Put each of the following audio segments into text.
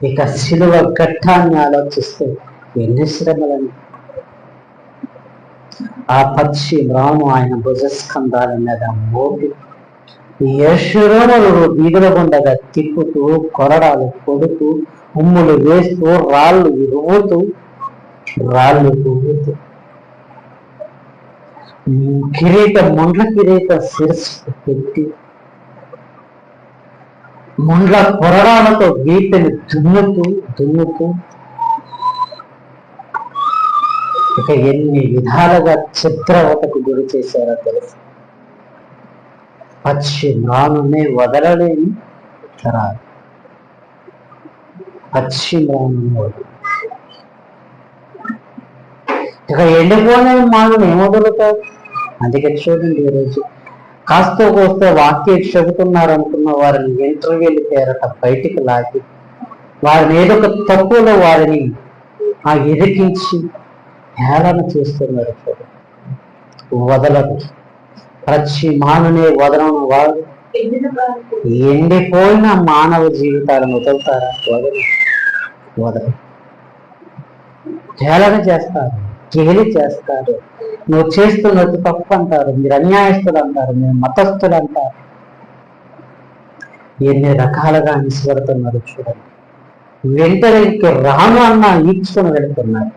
ఇక శిలువ ఘట్టాన్ని ఆలోచిస్తే ఎన్ని శ్రమలని. ఆ పక్షి రాము ఆయన భుజస్కంధాల మీద మోగి యశురములు వీధుల తిప్పుతూ కొరడాలు కొడుతూ ఉమ్ములు వేస్తూ రాళ్ళు విరుగుతూ రాళ్ళు రువ్వుతూ కిరీట ముండ్ల కిరీట శిరస్సు పెట్టి ముండ్ల కొరడాలతో గీతని దున్నుతూ దున్నుతూ ఇక ఎన్ని విధాలుగా చిత్రవతకు గురి చేశారో తెలుసు? పచ్చి నానునే వదలలేని తరాలు పచ్చి మ్రానునే ఇక ఎండిపోయిన మాలను ఏమొదలుతారు? అందుకే చూడండి ఈరోజు కాస్త కోస్త వాక్యం చెబుతున్నారు అనుకున్న వారిని ఇంటర్వ్యూలు పేరట బయటికి లాగి వారిని ఏదో ఒక తప్పులో వారిని ఆ ఎదికించి హేళన చేస్తున్నారు చూడు వదలదు ప్రతి మాననే వదలను వారు. ఎండిపోయిన మానవ జీవితాలను వదులుతారా? వదలు వదలు హేళన చేస్తారు. గేలి చేస్తారు. నువ్వు చేస్తున్నది తప్పు అంటారు మీరు అన్యాయస్తులు అంటారు. మీరు మతస్థులు అంటారు. ఎన్ని రకాలుగా అనిసిపడుతున్నారు చూడండి. వెంటనే రాను అన్న ఈడ్చుకొని వెళుతున్నారు.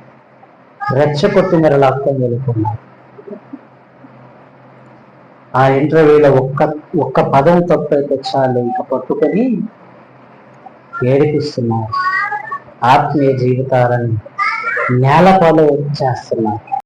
రెచ్చగొట్టి మీరు లాక్కొని వెళుతున్నారు. ఆ ఇంటర్వ్యూలో ఒక్క ఒక్క పదం తప్పు అయితే చాలు. ఇంకా పట్టుకొని ఏడిపిస్తున్నారు. ఆత్మీయ జీవితాలను నేలపాలు చేస్తున్నారు